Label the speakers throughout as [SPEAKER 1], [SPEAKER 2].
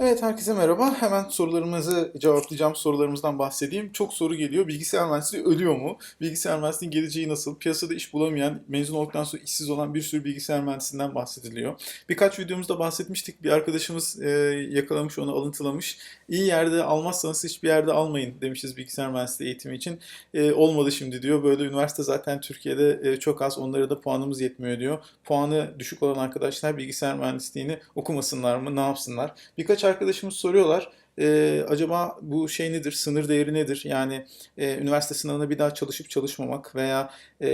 [SPEAKER 1] Evet herkese merhaba. Hemen sorularımızı cevaplayacağım sorularımızdan bahsedeyim. Çok soru geliyor. Bilgisayar mühendisliği ölüyor mu? Bilgisayar mühendisliğinin geleceği nasıl? Piyasada iş bulamayan, mezun olduktan sonra işsiz olan bir sürü bilgisayar mühendisinden bahsediliyor. Birkaç videomuzda bahsetmiştik. Bir arkadaşımız e, yakalamış onu alıntılamış. İyi yerde almazsanız hiçbir yerde almayın demişiz bilgisayar mühendisliği eğitimi için. E, olmadı şimdi diyor. Böyle üniversite zaten Türkiye'de e, çok az. Onlara da puanımız yetmiyor diyor. Puanı düşük olan arkadaşlar bilgisayar mühendisliğini okumasınlar mı? Ne yapsınlar? Birkaç arkadaşımız soruyorlar. e, acaba bu şey nedir? Sınır değeri nedir? Yani e, üniversite sınavına bir daha çalışıp çalışmamak veya e,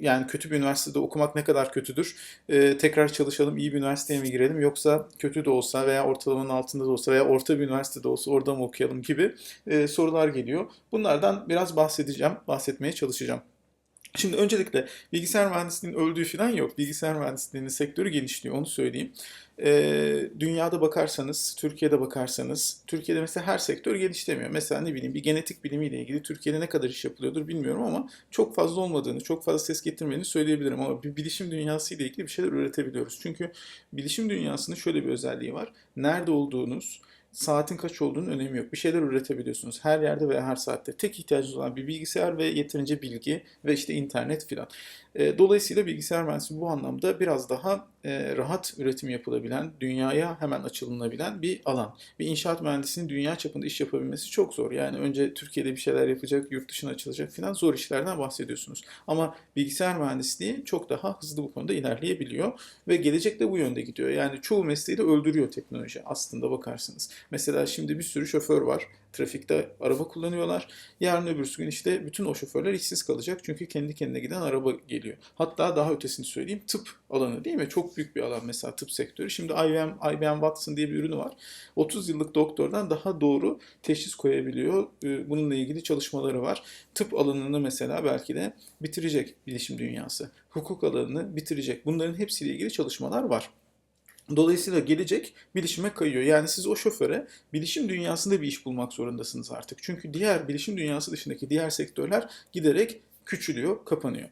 [SPEAKER 1] yani kötü bir üniversitede okumak ne kadar kötüdür? E, tekrar çalışalım, iyi bir üniversiteye mi girelim? Yoksa kötü de olsa veya ortalamanın altında da olsa veya orta bir üniversitede olsa orada mı okuyalım gibi e, sorular geliyor. Bunlardan biraz bahsedeceğim, bahsetmeye çalışacağım. Şimdi öncelikle bilgisayar mühendisliğinin öldüğü falan yok. Bilgisayar mühendisliğinin sektörü genişliyor onu söyleyeyim. Ee, dünyada bakarsanız, Türkiye'de bakarsanız, Türkiye'de mesela her sektör geliştemiyor. Mesela ne bileyim bir genetik bilimiyle ilgili Türkiye'de ne kadar iş yapılıyordur bilmiyorum ama çok fazla olmadığını, çok fazla ses getirmediğini söyleyebilirim. Ama bir bilişim dünyası ilgili bir şeyler üretebiliyoruz. Çünkü bilişim dünyasının şöyle bir özelliği var. Nerede olduğunuz, saatin kaç olduğunun önemi yok. Bir şeyler üretebiliyorsunuz her yerde ve her saatte. Tek ihtiyacınız olan bir bilgisayar ve yeterince bilgi ve işte internet filan. E, Dolayısıyla bilgisayar mühendisliği bu anlamda biraz daha e, rahat üretim yapılabilen, dünyaya hemen açılınabilen bir alan. Bir inşaat mühendisinin dünya çapında iş yapabilmesi çok zor. Yani önce Türkiye'de bir şeyler yapacak, yurt dışına açılacak filan zor işlerden bahsediyorsunuz. Ama bilgisayar mühendisliği çok daha hızlı bu konuda ilerleyebiliyor ve gelecek de bu yönde gidiyor. Yani çoğu mesleği de öldürüyor teknoloji aslında bakarsınız. Mesela şimdi bir sürü şoför var. Trafikte araba kullanıyorlar. Yarın öbürsü gün işte bütün o şoförler işsiz kalacak. Çünkü kendi kendine giden araba geliyor. Hatta daha ötesini söyleyeyim. Tıp alanı değil mi? Çok büyük bir alan mesela tıp sektörü. Şimdi IBM, IBM Watson diye bir ürünü var. 30 yıllık doktordan daha doğru teşhis koyabiliyor. Ee, Bununla ilgili çalışmaları var. Tıp alanını mesela belki de bitirecek bilişim dünyası. Hukuk alanını bitirecek. Bunların hepsiyle ilgili çalışmalar var. Dolayısıyla gelecek bilişime kayıyor. Yani siz o şoföre bilişim dünyasında bir iş bulmak zorundasınız artık. Çünkü diğer bilişim dünyası dışındaki diğer sektörler giderek küçülüyor, kapanıyor.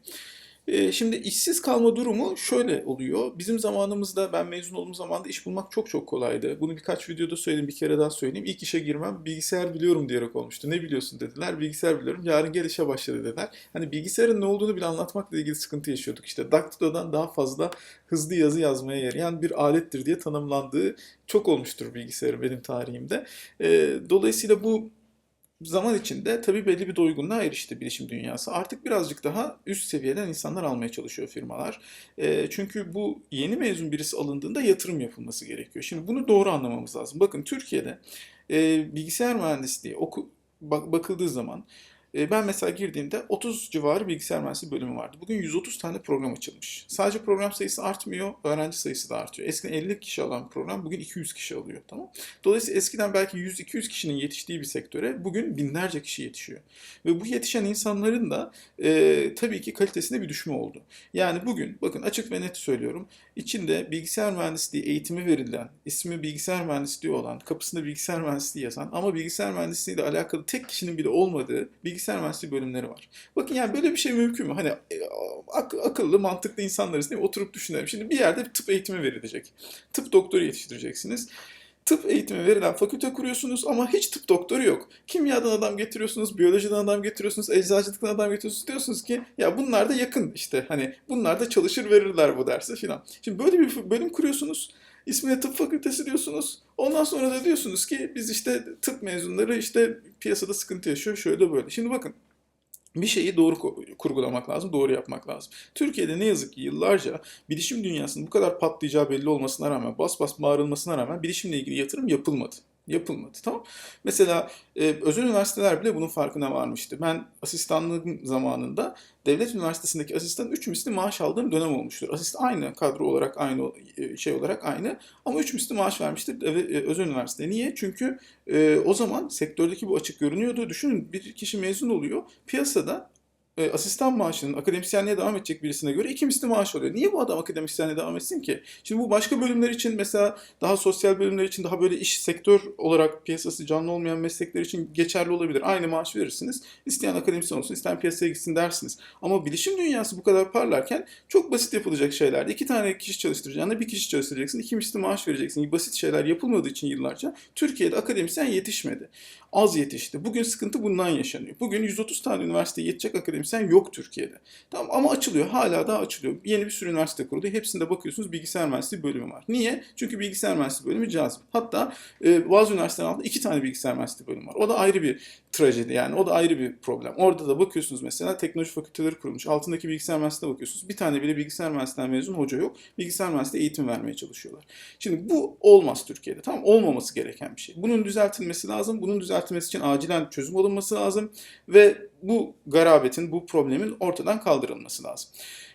[SPEAKER 1] Ee, Şimdi işsiz kalma durumu şöyle oluyor. Bizim zamanımızda ben mezun olduğum zaman da iş bulmak çok çok kolaydı. Bunu birkaç videoda söyledim, bir kere daha söyleyeyim. İlk işe girmem bilgisayar biliyorum diyerek olmuştu. Ne biliyorsun dediler. Bilgisayar biliyorum. Yarın gel işe başla dediler. Hani bilgisayarın ne olduğunu bile anlatmakla ilgili sıkıntı yaşıyorduk. İşte Daktilo'dan daha fazla hızlı yazı yazmaya yarayan bir alettir diye tanımlandığı çok olmuştur bilgisayarın benim tarihimde. Ee, Dolayısıyla bu zaman içinde tabii belli bir doygunluğa erişti bilişim dünyası. Artık birazcık daha üst seviyeden insanlar almaya çalışıyor firmalar. E, çünkü bu yeni mezun birisi alındığında yatırım yapılması gerekiyor. Şimdi bunu doğru anlamamız lazım. Bakın Türkiye'de e, bilgisayar mühendisliği oku, bak, bakıldığı zaman ben mesela girdiğimde 30 civarı bilgisayar mühendisliği bölümü vardı. Bugün 130 tane program açılmış. Sadece program sayısı artmıyor, öğrenci sayısı da artıyor. Eskiden 50 kişi alan program bugün 200 kişi alıyor. Tamam? Dolayısıyla eskiden belki 100-200 kişinin yetiştiği bir sektöre bugün binlerce kişi yetişiyor. Ve bu yetişen insanların da e, tabii ki kalitesinde bir düşme oldu. Yani bugün bakın açık ve net söylüyorum. içinde bilgisayar mühendisliği eğitimi verilen, ismi bilgisayar mühendisliği olan, kapısında bilgisayar mühendisliği yazan ama bilgisayar mühendisliği ile alakalı tek kişinin bile olmadığı bilgisayar mühendisliği bölümleri var. Bakın yani böyle bir şey mümkün mü? Hani e, ak- akıllı, mantıklı insanlarız değil? Oturup düşünelim. Şimdi bir yerde tıp eğitimi verilecek. Tıp doktoru yetiştireceksiniz. Tıp eğitimi verilen fakülte kuruyorsunuz ama hiç tıp doktoru yok. Kimyadan adam getiriyorsunuz, biyolojiden adam getiriyorsunuz, eczacılıktan adam getiriyorsunuz. Diyorsunuz ki ya bunlar da yakın işte hani bunlar da çalışır verirler bu dersi filan. Şimdi böyle bir bölüm kuruyorsunuz. İsmine tıp fakültesi diyorsunuz. Ondan sonra da diyorsunuz ki biz işte tıp mezunları işte piyasada sıkıntı yaşıyor şöyle böyle. Şimdi bakın bir şeyi doğru kurgulamak lazım, doğru yapmak lazım. Türkiye'de ne yazık ki yıllarca bilişim dünyasının bu kadar patlayacağı belli olmasına rağmen, bas bas bağırılmasına rağmen bilişimle ilgili yatırım yapılmadı. Yapılmadı. Tamam. Mesela e, özel üniversiteler bile bunun farkına varmıştı. Ben asistanlığım zamanında devlet üniversitesindeki asistan 3 misli maaş aldığım dönem olmuştur. Asistan aynı kadro olarak aynı e, şey olarak aynı ama 3 misli maaş vermiştir deve- e, özel üniversite. Niye? Çünkü e, o zaman sektördeki bu açık görünüyordu. Düşünün bir kişi mezun oluyor. Piyasada e, asistan maaşının akademisyenliğe devam edecek birisine göre iki misli maaş alıyor. Niye bu adam akademisyenliğe devam etsin ki? Şimdi bu başka bölümler için mesela daha sosyal bölümler için daha böyle iş sektör olarak piyasası canlı olmayan meslekler için geçerli olabilir. Aynı maaş verirsiniz. İsteyen akademisyen olsun, isteyen piyasaya gitsin dersiniz. Ama bilişim dünyası bu kadar parlarken çok basit yapılacak şeylerde iki tane kişi çalıştıracağına bir kişi çalıştıracaksın, iki misli maaş vereceksin basit şeyler yapılmadığı için yıllarca Türkiye'de akademisyen yetişmedi. Az yetişti. Bugün sıkıntı bundan yaşanıyor. Bugün 130 tane üniversiteye yetecek akademisyen yok Türkiye'de. Tamam ama açılıyor. Hala daha açılıyor. Yeni bir sürü üniversite kuruldu. Hepsinde bakıyorsunuz bilgisayar mühendisliği bölümü var. Niye? Çünkü bilgisayar mühendisliği bölümü cazip. Hatta e, bazı üniversitelerin altında iki tane bilgisayar mühendisliği bölümü var. O da ayrı bir trajedi yani. O da ayrı bir problem. Orada da bakıyorsunuz mesela teknoloji fakülteleri kurulmuş. Altındaki bilgisayar mühendisliğine bakıyorsunuz. Bir tane bile bilgisayar mühendisliğinden mezun hoca yok. Bilgisayar mühendisliği eğitim vermeye çalışıyorlar. Şimdi bu olmaz Türkiye'de. Tamam olmaması gereken bir şey. Bunun düzeltilmesi lazım. Bunun düzeltilmesi için acilen çözüm bulunması lazım ve bu garabetin, bu problemin ortadan kaldırılması lazım.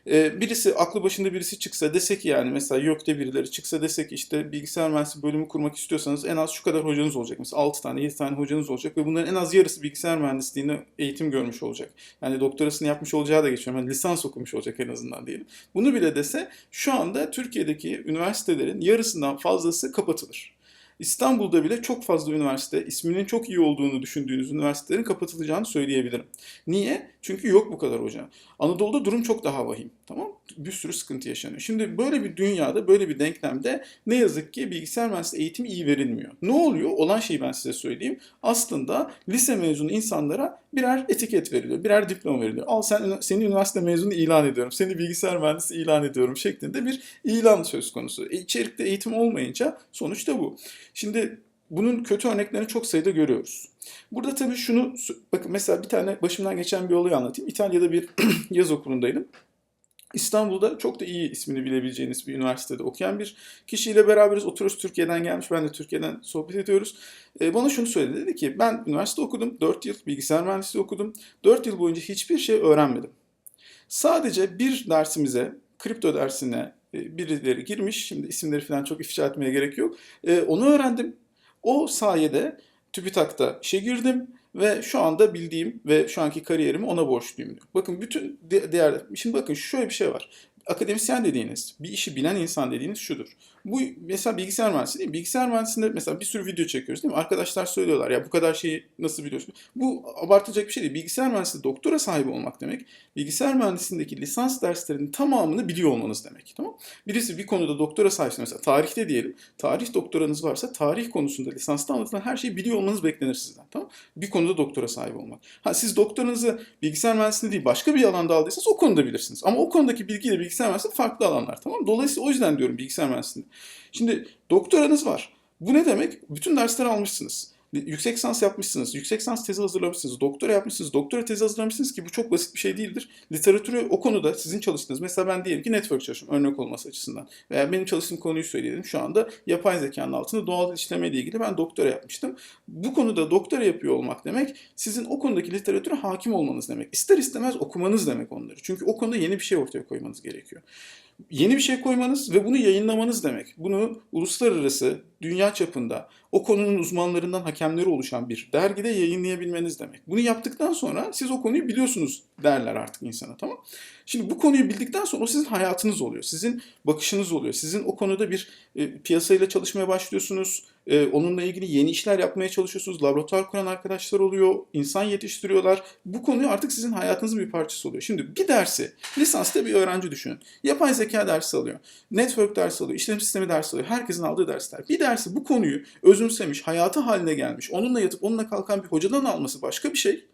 [SPEAKER 1] Ee, birisi aklı başında birisi çıksa dese ki yani mesela YÖK'te birileri çıksa dese ki işte bilgisayar mühendisliği bölümü kurmak istiyorsanız en az şu kadar hocanız olacak. Mesela 6 tane 7 tane hocanız olacak ve bunların en az yarısı bilgisayar mühendisliğine eğitim görmüş olacak. Yani doktorasını yapmış olacağı da geçiyorum. Yani lisans okumuş olacak en azından diyelim. Bunu bile dese şu anda Türkiye'deki üniversitelerin yarısından fazlası kapatılır. İstanbul'da bile çok fazla üniversite, isminin çok iyi olduğunu düşündüğünüz üniversitelerin kapatılacağını söyleyebilirim. Niye? Çünkü yok bu kadar hoca. Anadolu'da durum çok daha vahim. Tamam Bir sürü sıkıntı yaşanıyor. Şimdi böyle bir dünyada, böyle bir denklemde ne yazık ki bilgisayar mühendisliği eğitimi iyi verilmiyor. Ne oluyor? Olan şeyi ben size söyleyeyim. Aslında lise mezunu insanlara birer etiket veriliyor, birer diploma veriliyor. Al sen seni üniversite mezunu ilan ediyorum, seni bilgisayar mühendisi ilan ediyorum şeklinde bir ilan söz konusu. E, içerikte eğitim olmayınca sonuçta bu. Şimdi bunun kötü örneklerini çok sayıda görüyoruz. Burada tabii şunu, bakın mesela bir tane başımdan geçen bir olayı anlatayım. İtalya'da bir yaz okulundaydım. İstanbul'da çok da iyi ismini bilebileceğiniz bir üniversitede okuyan bir kişiyle beraberiz. Oturuyoruz Türkiye'den gelmiş. Ben de Türkiye'den sohbet ediyoruz. Ee, bana şunu söyledi. Dedi ki ben üniversite okudum. 4 yıl bilgisayar mühendisliği okudum. 4 yıl boyunca hiçbir şey öğrenmedim. Sadece bir dersimize, kripto dersine e, birileri girmiş. Şimdi isimleri falan çok ifşa etmeye gerek yok. E, onu öğrendim. O sayede TÜBİTAK'ta işe girdim ve şu anda bildiğim ve şu anki kariyerimi ona borçluyum diyor. Bakın bütün diğer, şimdi bakın şöyle bir şey var. Akademisyen dediğiniz, bir işi bilen insan dediğiniz şudur. Bu mesela bilgisayar mühendisliği değil mi? Bilgisayar mühendisliğinde mesela bir sürü video çekiyoruz değil mi? Arkadaşlar söylüyorlar ya bu kadar şeyi nasıl biliyorsun? Bu abartacak bir şey değil. Bilgisayar mühendisliği doktora sahibi olmak demek. Bilgisayar mühendisliğindeki lisans derslerinin tamamını biliyor olmanız demek. Tamam Birisi bir konuda doktora sahipse mesela tarihte diyelim. Tarih doktoranız varsa tarih konusunda lisansta anlatılan her şeyi biliyor olmanız beklenir sizden. Tamam Bir konuda doktora sahibi olmak. Ha siz doktoranızı bilgisayar mühendisliğinde değil başka bir alanda aldıysanız o konuda bilirsiniz. Ama o konudaki bilgiyle bilgisayar mühendisliği farklı alanlar. Tamam Dolayısıyla o yüzden diyorum bilgisayar mühendisliğinde. Şimdi doktoranız var. Bu ne demek? Bütün dersleri almışsınız. Yüksek lisans yapmışsınız, yüksek lisans tezi hazırlamışsınız, doktora yapmışsınız, doktora tezi hazırlamışsınız ki bu çok basit bir şey değildir. Literatürü o konuda sizin çalıştığınız, mesela ben diyelim ki network çalışıyorum örnek olması açısından veya benim çalıştığım konuyu söyleyelim. Şu anda yapay zekanın altında doğal işleme ile ilgili ben doktora yapmıştım. Bu konuda doktora yapıyor olmak demek sizin o konudaki literatüre hakim olmanız demek. İster istemez okumanız demek onları. Çünkü o konuda yeni bir şey ortaya koymanız gerekiyor yeni bir şey koymanız ve bunu yayınlamanız demek. Bunu uluslararası, dünya çapında o konunun uzmanlarından hakemleri oluşan bir dergide yayınlayabilmeniz demek. Bunu yaptıktan sonra siz o konuyu biliyorsunuz derler artık insana tamam Şimdi bu konuyu bildikten sonra o sizin hayatınız oluyor. Sizin bakışınız oluyor. Sizin o konuda bir e, piyasayla çalışmaya başlıyorsunuz. E, onunla ilgili yeni işler yapmaya çalışıyorsunuz. Laboratuvar kuran arkadaşlar oluyor. insan yetiştiriyorlar. Bu konuyu artık sizin hayatınızın bir parçası oluyor. Şimdi bir dersi lisansta bir öğrenci düşünün. Yapay zeka dersi alıyor. Network dersi alıyor. işlem sistemi dersi alıyor. Herkesin aldığı dersler. Bir dersi bu konuyu özümsemiş, hayatı haline gelmiş, onunla yatıp onunla kalkan bir hocadan alması başka bir şey.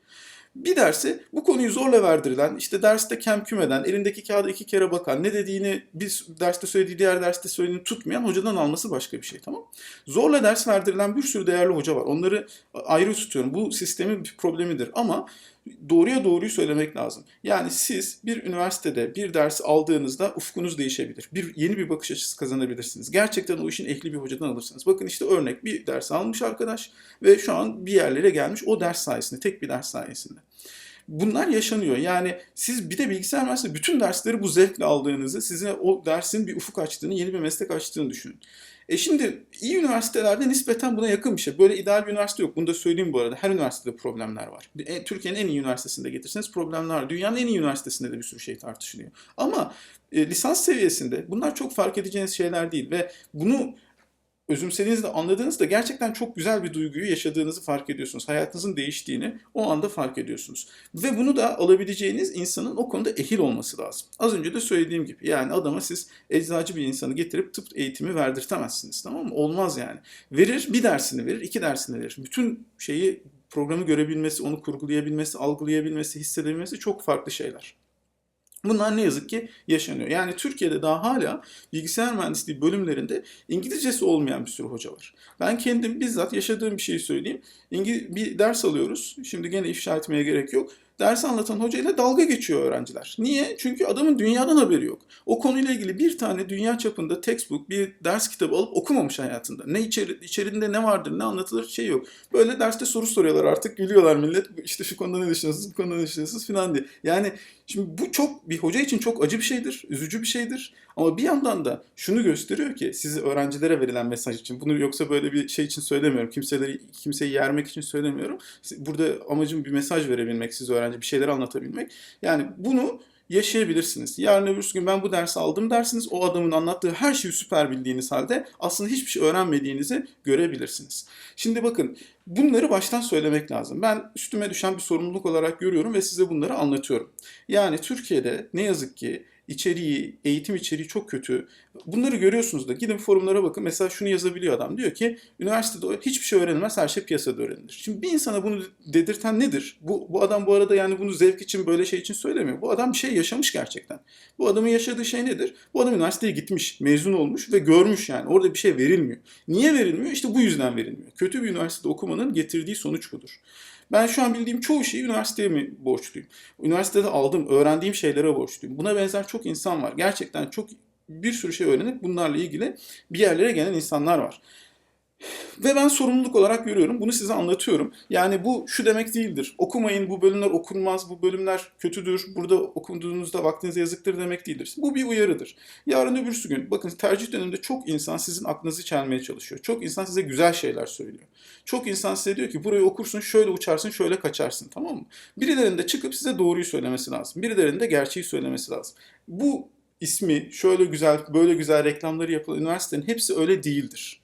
[SPEAKER 1] Bir dersi bu konuyu zorla verdirilen, işte derste kem kümeden, elindeki kağıda iki kere bakan, ne dediğini bir derste söylediği diğer derste söylediğini tutmayan hocadan alması başka bir şey tamam Zorla ders verdirilen bir sürü değerli hoca var. Onları ayrı tutuyorum. Bu sistemin bir problemidir ama doğruya doğruyu söylemek lazım. Yani siz bir üniversitede bir ders aldığınızda ufkunuz değişebilir. Bir yeni bir bakış açısı kazanabilirsiniz. Gerçekten o işin ehli bir hocadan alırsınız. Bakın işte örnek bir ders almış arkadaş ve şu an bir yerlere gelmiş o ders sayesinde, tek bir ders sayesinde. Bunlar yaşanıyor. Yani siz bir de bilgisayar mühendisliği bütün dersleri bu zevkle aldığınızı, size o dersin bir ufuk açtığını, yeni bir meslek açtığını düşünün. E şimdi iyi üniversitelerde nispeten buna yakın bir şey. Böyle ideal bir üniversite yok. Bunu da söyleyeyim bu arada. Her üniversitede problemler var. E, Türkiye'nin en iyi üniversitesinde getirseniz problemler var. Dünyanın en iyi üniversitesinde de bir sürü şey tartışılıyor. Ama e, lisans seviyesinde bunlar çok fark edeceğiniz şeyler değil ve bunu özümsediğinizde anladığınızda gerçekten çok güzel bir duyguyu yaşadığınızı fark ediyorsunuz. Hayatınızın değiştiğini o anda fark ediyorsunuz. Ve bunu da alabileceğiniz insanın o konuda ehil olması lazım. Az önce de söylediğim gibi yani adama siz eczacı bir insanı getirip tıp eğitimi verdirtemezsiniz tamam mı? Olmaz yani. Verir bir dersini verir, iki dersini verir. Bütün şeyi programı görebilmesi, onu kurgulayabilmesi, algılayabilmesi, hissedebilmesi çok farklı şeyler. Bunlar ne yazık ki yaşanıyor. Yani Türkiye'de daha hala bilgisayar mühendisliği bölümlerinde İngilizcesi olmayan bir sürü hoca var. Ben kendim bizzat yaşadığım bir şeyi söyleyeyim. İngiliz bir ders alıyoruz. Şimdi gene ifşa etmeye gerek yok. Ders anlatan hocayla dalga geçiyor öğrenciler. Niye? Çünkü adamın dünyadan haberi yok. O konuyla ilgili bir tane dünya çapında textbook, bir ders kitabı alıp okumamış hayatında. Ne içeri, içerisinde ne vardır, ne anlatılır şey yok. Böyle derste soru soruyorlar artık gülüyorlar millet. İşte şu konuda ne düşünüyorsunuz, bu konuda ne düşünüyorsunuz falan diye. Yani şimdi bu çok bir hoca için çok acı bir şeydir, üzücü bir şeydir. Ama bir yandan da şunu gösteriyor ki sizi öğrencilere verilen mesaj için. Bunu yoksa böyle bir şey için söylemiyorum. Kimseleri kimseyi yermek için söylemiyorum. Burada amacım bir mesaj verebilmek size öğrenci bir şeyler anlatabilmek. Yani bunu yaşayabilirsiniz. Yarın öbür gün ben bu dersi aldım dersiniz. O adamın anlattığı her şeyi süper bildiğiniz halde aslında hiçbir şey öğrenmediğinizi görebilirsiniz. Şimdi bakın bunları baştan söylemek lazım. Ben üstüme düşen bir sorumluluk olarak görüyorum ve size bunları anlatıyorum. Yani Türkiye'de ne yazık ki içeriği, eğitim içeriği çok kötü. Bunları görüyorsunuz da gidin forumlara bakın. Mesela şunu yazabiliyor adam. Diyor ki üniversitede hiçbir şey öğrenilmez, her şey piyasada öğrenilir. Şimdi bir insana bunu dedirten nedir? Bu, bu adam bu arada yani bunu zevk için böyle şey için söylemiyor. Bu adam bir şey yaşamış gerçekten. Bu adamın yaşadığı şey nedir? Bu adam üniversiteye gitmiş, mezun olmuş ve görmüş yani. Orada bir şey verilmiyor. Niye verilmiyor? İşte bu yüzden verilmiyor. Kötü bir üniversitede okumanın getirdiği sonuç budur. Ben şu an bildiğim çoğu şeyi üniversiteye mi borçluyum? Üniversitede aldığım, öğrendiğim şeylere borçluyum. Buna benzer çok insan var. Gerçekten çok bir sürü şey öğrenip bunlarla ilgili bir yerlere gelen insanlar var. Ve ben sorumluluk olarak görüyorum. Bunu size anlatıyorum. Yani bu şu demek değildir. Okumayın, bu bölümler okunmaz, bu bölümler kötüdür, burada okuduğunuzda vaktinize yazıktır demek değildir. Bu bir uyarıdır. Yarın öbürsü gün, bakın tercih döneminde çok insan sizin aklınızı çelmeye çalışıyor. Çok insan size güzel şeyler söylüyor. Çok insan size diyor ki burayı okursun, şöyle uçarsın, şöyle kaçarsın, tamam mı? Birilerinde çıkıp size doğruyu söylemesi lazım. Birilerinde gerçeği söylemesi lazım. Bu ismi şöyle güzel, böyle güzel reklamları yapılan üniversitenin hepsi öyle değildir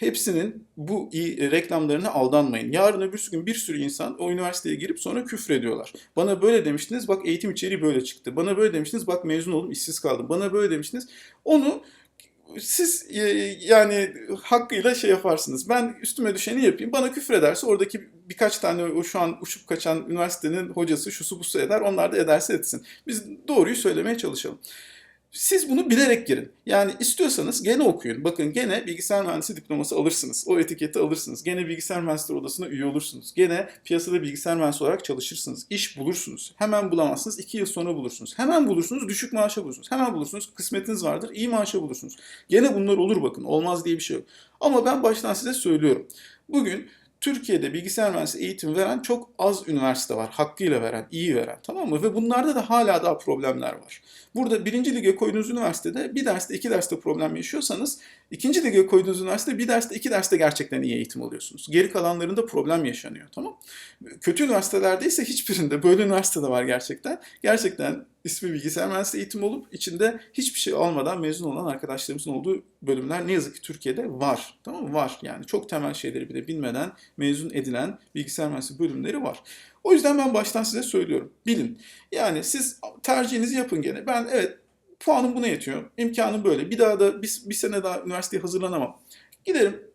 [SPEAKER 1] hepsinin bu iyi reklamlarına aldanmayın. Yarın öbür gün bir sürü insan o üniversiteye girip sonra küfür ediyorlar. Bana böyle demiştiniz bak eğitim içeriği böyle çıktı. Bana böyle demiştiniz bak mezun oldum işsiz kaldım. Bana böyle demiştiniz. Onu siz e, yani hakkıyla şey yaparsınız. Ben üstüme düşeni yapayım. Bana küfür ederse oradaki birkaç tane o şu an uçup kaçan üniversitenin hocası şusu busu eder. Onlar da ederse etsin. Biz doğruyu söylemeye çalışalım. Siz bunu bilerek girin. Yani istiyorsanız gene okuyun. Bakın gene bilgisayar mühendisi diploması alırsınız. O etiketi alırsınız. Gene bilgisayar mühendisleri odasına üye olursunuz. Gene piyasada bilgisayar mühendisi olarak çalışırsınız. İş bulursunuz. Hemen bulamazsınız. iki yıl sonra bulursunuz. Hemen bulursunuz. Düşük maaşa bulursunuz. Hemen bulursunuz. Kısmetiniz vardır. iyi maaşa bulursunuz. Gene bunlar olur bakın. Olmaz diye bir şey yok. Ama ben baştan size söylüyorum. Bugün Türkiye'de bilgisayar mühendisliği eğitim veren çok az üniversite var. Hakkıyla veren, iyi veren. Tamam mı? Ve bunlarda da hala daha problemler var. Burada birinci lige koyduğunuz üniversitede bir derste, iki derste problem yaşıyorsanız ikinci lige koyduğunuz üniversitede bir derste, iki derste gerçekten iyi eğitim alıyorsunuz. Geri kalanlarında problem yaşanıyor. Tamam Kötü üniversitelerde ise hiçbirinde böyle üniversitede var gerçekten. Gerçekten ismi bilgisayar mühendisliği eğitim olup içinde hiçbir şey almadan mezun olan arkadaşlarımızın olduğu bölümler ne yazık ki Türkiye'de var. Tamam mı? Var. Yani çok temel şeyleri bile bilmeden mezun edilen bilgisayar mühendisliği bölümleri var. O yüzden ben baştan size söylüyorum. Bilin. Yani siz tercihinizi yapın gene. Ben evet puanım buna yetiyor. İmkanım böyle. Bir daha da bir, bir sene daha üniversiteye hazırlanamam. Giderim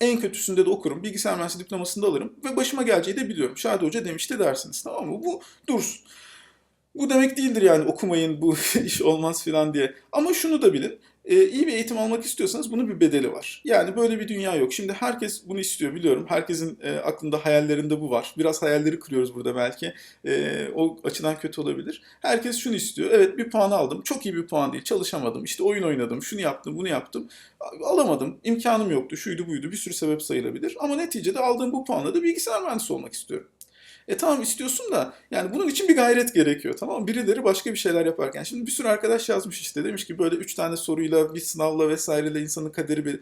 [SPEAKER 1] en kötüsünde de okurum. Bilgisayar mühendisliği diplomasını da alırım. Ve başıma geleceği de biliyorum. Şadi Hoca demişti dersiniz. Tamam mı? Bu dursun. Bu demek değildir yani okumayın bu iş olmaz filan diye. Ama şunu da bilin. E, iyi bir eğitim almak istiyorsanız bunun bir bedeli var. Yani böyle bir dünya yok. Şimdi herkes bunu istiyor biliyorum. Herkesin e, aklında hayallerinde bu var. Biraz hayalleri kırıyoruz burada belki. E, o açıdan kötü olabilir. Herkes şunu istiyor. Evet bir puan aldım. Çok iyi bir puan değil. Çalışamadım. İşte oyun oynadım. Şunu yaptım, bunu yaptım. Alamadım. İmkanım yoktu. Şuydu buydu. Bir sürü sebep sayılabilir. Ama neticede aldığım bu puanla da bilgisayar mühendisi olmak istiyorum. E tamam istiyorsun da yani bunun için bir gayret gerekiyor tamam mı? Birileri başka bir şeyler yaparken. Şimdi bir sürü arkadaş yazmış işte demiş ki böyle üç tane soruyla bir sınavla vesaireyle insanın kaderi bir...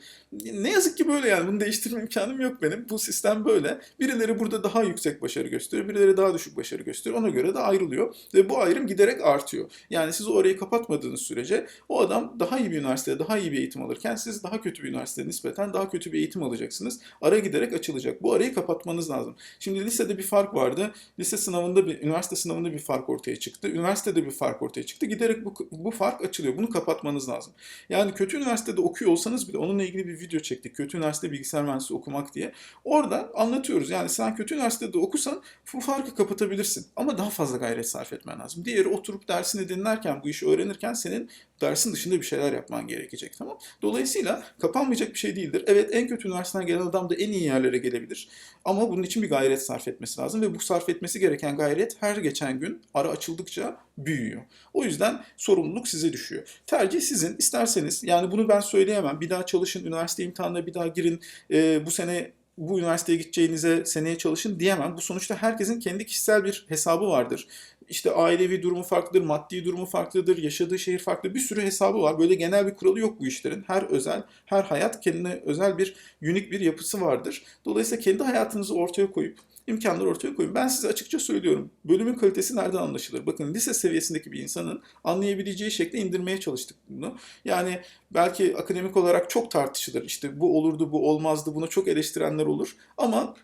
[SPEAKER 1] Ne yazık ki böyle yani bunu değiştirme imkanım yok benim. Bu sistem böyle. Birileri burada daha yüksek başarı gösteriyor. Birileri daha düşük başarı gösteriyor. Ona göre de ayrılıyor. Ve bu ayrım giderek artıyor. Yani siz orayı kapatmadığınız sürece o adam daha iyi bir üniversitede daha iyi bir eğitim alırken siz daha kötü bir üniversitede nispeten daha kötü bir eğitim alacaksınız. Ara giderek açılacak. Bu arayı kapatmanız lazım. Şimdi lisede bir fark vardı. Lise sınavında bir, üniversite sınavında bir fark ortaya çıktı. Üniversitede bir fark ortaya çıktı. Giderek bu, bu fark açılıyor. Bunu kapatmanız lazım. Yani kötü üniversitede okuyor olsanız bile onunla ilgili bir video çektik. Kötü üniversite bilgisayar mühendisliği okumak diye. Orada anlatıyoruz. Yani sen kötü üniversitede okusan bu farkı kapatabilirsin. Ama daha fazla gayret sarf etmen lazım. Diğeri oturup dersini dinlerken, bu işi öğrenirken senin dersin dışında bir şeyler yapman gerekecek tamam. Dolayısıyla kapanmayacak bir şey değildir. Evet en kötü üniversiteden gelen adam da en iyi yerlere gelebilir. Ama bunun için bir gayret sarf etmesi lazım ve bu sarf etmesi gereken gayret her geçen gün ara açıldıkça büyüyor. O yüzden sorumluluk size düşüyor. Tercih sizin. İsterseniz yani bunu ben söyleyemem. Bir daha çalışın, üniversite imtihanına bir daha girin. Ee, bu sene bu üniversiteye gideceğinize seneye çalışın diyemem. Bu sonuçta herkesin kendi kişisel bir hesabı vardır. İşte ailevi durumu farklıdır, maddi durumu farklıdır, yaşadığı şehir farklı. Bir sürü hesabı var. Böyle genel bir kuralı yok bu işlerin. Her özel, her hayat kendine özel bir unik bir yapısı vardır. Dolayısıyla kendi hayatınızı ortaya koyup imkanları ortaya koyun. Ben size açıkça söylüyorum. Bölümün kalitesi nereden anlaşılır? Bakın lise seviyesindeki bir insanın anlayabileceği şekle indirmeye çalıştık bunu. Yani belki akademik olarak çok tartışılır. İşte bu olurdu, bu olmazdı. Buna çok eleştirenler olur. Ama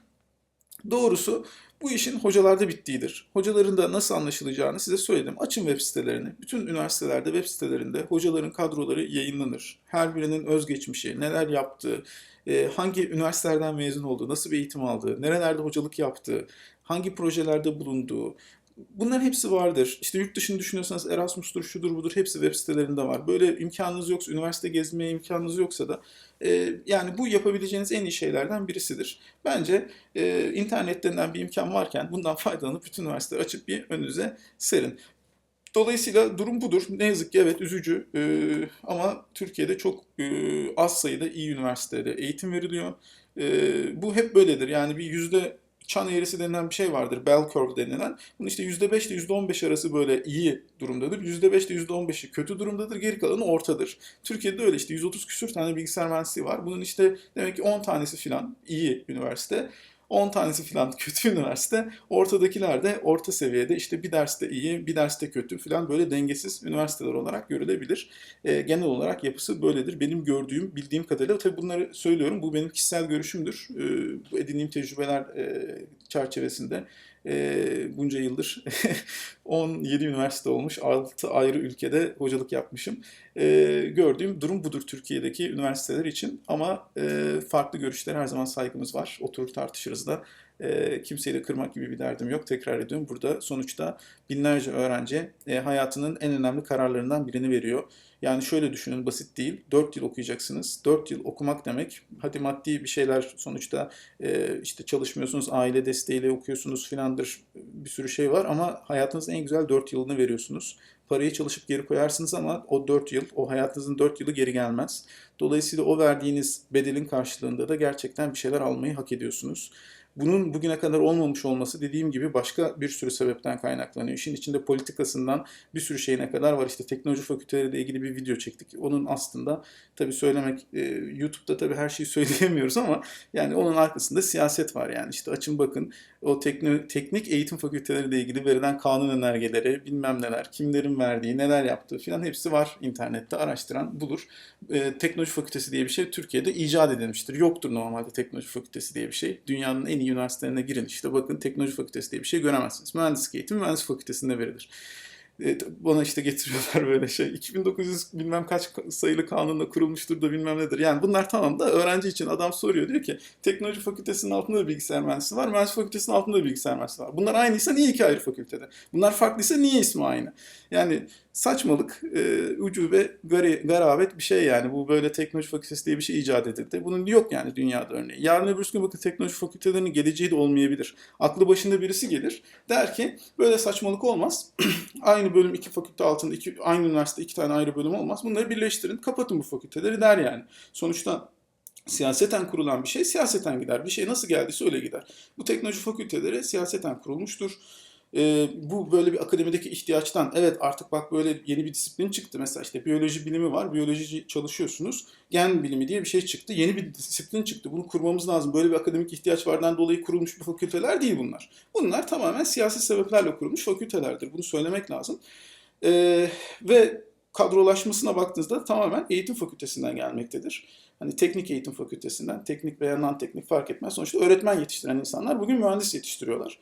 [SPEAKER 1] doğrusu bu işin hocalarda bittiğidir. Hocaların da nasıl anlaşılacağını size söyledim. Açın web sitelerini. Bütün üniversitelerde web sitelerinde hocaların kadroları yayınlanır. Her birinin özgeçmişi, neler yaptığı, e, hangi üniversitelerden mezun olduğu, nasıl bir eğitim aldığı, nerelerde hocalık yaptığı, hangi projelerde bulunduğu, Bunların hepsi vardır. İşte yurt dışını düşünüyorsanız Erasmus'tur, şudur budur hepsi web sitelerinde var. Böyle imkanınız yoksa, üniversite gezmeye imkanınız yoksa da e, yani bu yapabileceğiniz en iyi şeylerden birisidir. Bence e, internet denilen bir imkan varken bundan faydalanıp bütün üniversiteleri açıp bir önünüze serin. Dolayısıyla durum budur. Ne yazık ki evet üzücü e, ama Türkiye'de çok e, az sayıda iyi üniversitede eğitim veriliyor. E, bu hep böyledir. Yani bir yüzde çan eğrisi denilen bir şey vardır. Bell curve denilen. Bunun işte %5 ile %15 arası böyle iyi durumdadır. %5 ile %15'i kötü durumdadır. Geri kalanı ortadır. Türkiye'de öyle işte 130 küsür tane bilgisayar mühendisliği var. Bunun işte demek ki 10 tanesi filan iyi üniversite. 10 tanesi falan kötü üniversite. Ortadakiler de orta seviyede işte bir derste iyi, bir derste kötü falan böyle dengesiz üniversiteler olarak görülebilir. E, genel olarak yapısı böyledir. Benim gördüğüm, bildiğim kadarıyla tabii bunları söylüyorum. Bu benim kişisel görüşümdür. E, edindiğim tecrübeler e, çerçevesinde e, bunca yıldır 17 üniversite olmuş, 6 ayrı ülkede hocalık yapmışım. E, gördüğüm durum budur Türkiye'deki üniversiteler için ama e, farklı görüşlere her zaman saygımız var. Oturur tartışırız da. E, kimseyi de kırmak gibi bir derdim yok. Tekrar ediyorum. Burada sonuçta binlerce öğrenci e, hayatının en önemli kararlarından birini veriyor. Yani şöyle düşünün basit değil. 4 yıl okuyacaksınız. 4 yıl okumak demek. Hadi maddi bir şeyler sonuçta e, işte çalışmıyorsunuz, aile desteğiyle okuyorsunuz filandır. Bir sürü şey var ama hayatınızın en güzel 4 yılını veriyorsunuz. Parayı çalışıp geri koyarsınız ama o 4 yıl, o hayatınızın 4 yılı geri gelmez. Dolayısıyla o verdiğiniz bedelin karşılığında da gerçekten bir şeyler almayı hak ediyorsunuz. Bunun bugüne kadar olmamış olması dediğim gibi başka bir sürü sebepten kaynaklanıyor. İşin içinde politikasından bir sürü şeyine kadar var. İşte teknoloji fakülteleriyle ilgili bir video çektik. Onun aslında tabii söylemek e, YouTube'da tabii her şeyi söyleyemiyoruz ama yani onun arkasında siyaset var yani. İşte açın bakın o tekno, teknik eğitim fakülteleriyle ilgili verilen kanun önergeleri, bilmem neler, kimlerin verdiği, neler yaptığı filan hepsi var internette. Araştıran bulur. E, teknoloji fakültesi diye bir şey Türkiye'de icat edilmiştir. Yoktur normalde teknoloji fakültesi diye bir şey. Dünyanın en iyi üniversitelerine girin işte bakın teknoloji fakültesi diye bir şey göremezsiniz. Mühendislik eğitimi mühendislik fakültesinde verilir. E, bana işte getiriyorlar böyle şey. 2900 bilmem kaç sayılı kanunla kurulmuştur da bilmem nedir. Yani bunlar tamam da öğrenci için adam soruyor diyor ki teknoloji fakültesinin altında da bilgisayar mühendisi var. Mühendislik fakültesinin altında da bilgisayar mühendisi var. Bunlar aynıysa niye iki ayrı fakültede? Bunlar farklıysa niye ismi aynı? Yani saçmalık, e, ucube, gari, garabet bir şey yani. Bu böyle teknoloji fakültesi diye bir şey icat edildi. Bunun yok yani dünyada örneği. Yarın öbür gün bakın teknoloji fakültelerinin geleceği de olmayabilir. Aklı başında birisi gelir. Der ki böyle saçmalık olmaz. aynı bölüm iki fakülte altında, iki, aynı üniversite iki tane ayrı bölüm olmaz. Bunları birleştirin, kapatın bu fakülteleri der yani. Sonuçta Siyaseten kurulan bir şey siyaseten gider. Bir şey nasıl geldiyse öyle gider. Bu teknoloji fakülteleri siyaseten kurulmuştur. Ee, bu böyle bir akademideki ihtiyaçtan evet artık bak böyle yeni bir disiplin çıktı mesela işte biyoloji bilimi var biyoloji çalışıyorsunuz gen bilimi diye bir şey çıktı yeni bir disiplin çıktı bunu kurmamız lazım böyle bir akademik ihtiyaç vardan dolayı kurulmuş bir fakülteler değil bunlar bunlar tamamen siyasi sebeplerle kurulmuş fakültelerdir bunu söylemek lazım Ee, ve kadrolaşmasına baktığınızda tamamen eğitim fakültesinden gelmektedir. Hani teknik eğitim fakültesinden, teknik veya non-teknik fark etmez. Sonuçta öğretmen yetiştiren insanlar bugün mühendis yetiştiriyorlar.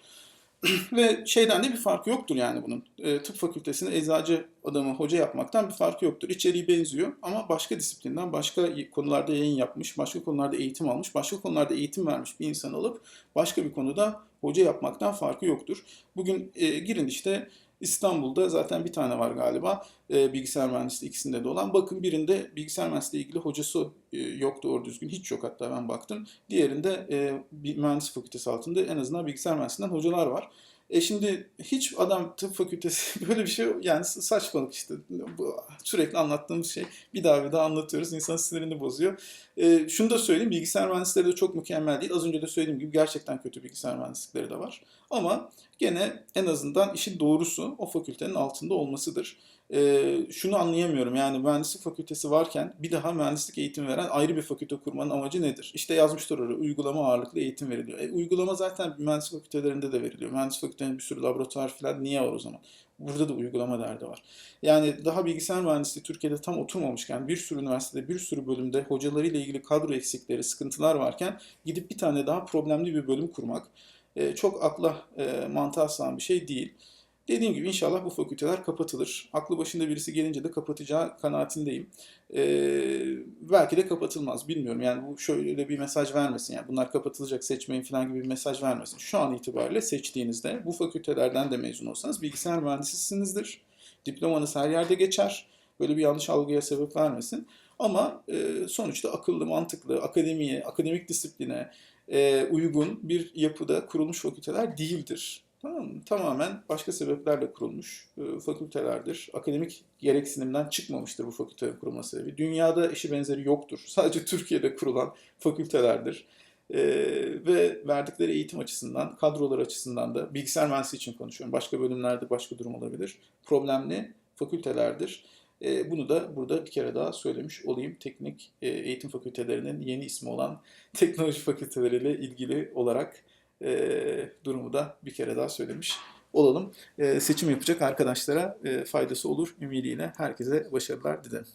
[SPEAKER 1] Ve şeyden de bir farkı yoktur yani bunun. E, tıp fakültesinde eczacı adamı hoca yapmaktan bir farkı yoktur. İçeriği benziyor ama başka disiplinden, başka konularda yayın yapmış, başka konularda eğitim almış, başka konularda eğitim vermiş bir insan olup başka bir konuda hoca yapmaktan farkı yoktur. Bugün e, girin işte İstanbul'da zaten bir tane var galiba e, bilgisayar mühendisliği ikisinde de olan. Bakın birinde bilgisayar mühendisliği ilgili hocası e, yok doğru düzgün. Hiç yok hatta ben baktım. Diğerinde e, mühendis fakültesi altında en azından bilgisayar mühendisliğinden hocalar var. E şimdi hiç adam tıp fakültesi böyle bir şey yani saçmalık işte. Bu, sürekli anlattığımız şey bir daha bir daha anlatıyoruz. İnsanın sinirini bozuyor. E, şunu da söyleyeyim bilgisayar mühendisleri de çok mükemmel değil. Az önce de söylediğim gibi gerçekten kötü bilgisayar mühendislikleri de var. Ama gene en azından işin doğrusu o fakültenin altında olmasıdır. Ee, şunu anlayamıyorum yani mühendislik fakültesi varken bir daha mühendislik eğitim veren ayrı bir fakülte kurmanın amacı nedir? İşte yazmışlar oraya uygulama ağırlıklı eğitim veriliyor. E, uygulama zaten mühendislik fakültelerinde de veriliyor. Mühendislik fakültelerinde bir sürü laboratuvar falan niye var o zaman? Burada da uygulama derdi var. Yani daha bilgisayar mühendisliği Türkiye'de tam oturmamışken bir sürü üniversitede bir sürü bölümde hocalarıyla ilgili kadro eksikleri, sıkıntılar varken gidip bir tane daha problemli bir bölüm kurmak e, çok akla e, mantığa sığan bir şey değil. Dediğim gibi inşallah bu fakülteler kapatılır. Aklı başında birisi gelince de kapatacağı kanaatindeyim. Ee, belki de kapatılmaz bilmiyorum. Yani bu şöyle bir mesaj vermesin. Yani bunlar kapatılacak seçmeyin falan gibi bir mesaj vermesin. Şu an itibariyle seçtiğinizde bu fakültelerden de mezun olsanız bilgisayar mühendisisinizdir. Diplomanız her yerde geçer. Böyle bir yanlış algıya sebep vermesin. Ama e, sonuçta akıllı, mantıklı, akademiye, akademik disipline e, uygun bir yapıda kurulmuş fakülteler değildir. Tamam? Tamamen başka sebeplerle kurulmuş e, fakültelerdir. Akademik gereksinimden çıkmamıştır bu fakültelerin kurulma sebebi. Dünyada eşi benzeri yoktur. Sadece Türkiye'de kurulan fakültelerdir. E, ve verdikleri eğitim açısından, kadrolar açısından da bilgisayar mühendisliği için konuşuyorum. Başka bölümlerde başka durum olabilir. Problemli fakültelerdir. E, bunu da burada bir kere daha söylemiş olayım. Teknik e, eğitim fakültelerinin yeni ismi olan teknoloji fakülteleriyle ilgili olarak e, durumu da bir kere daha söylemiş olalım. E, seçim yapacak arkadaşlara e, faydası olur ümidiyle herkese başarılar dilerim.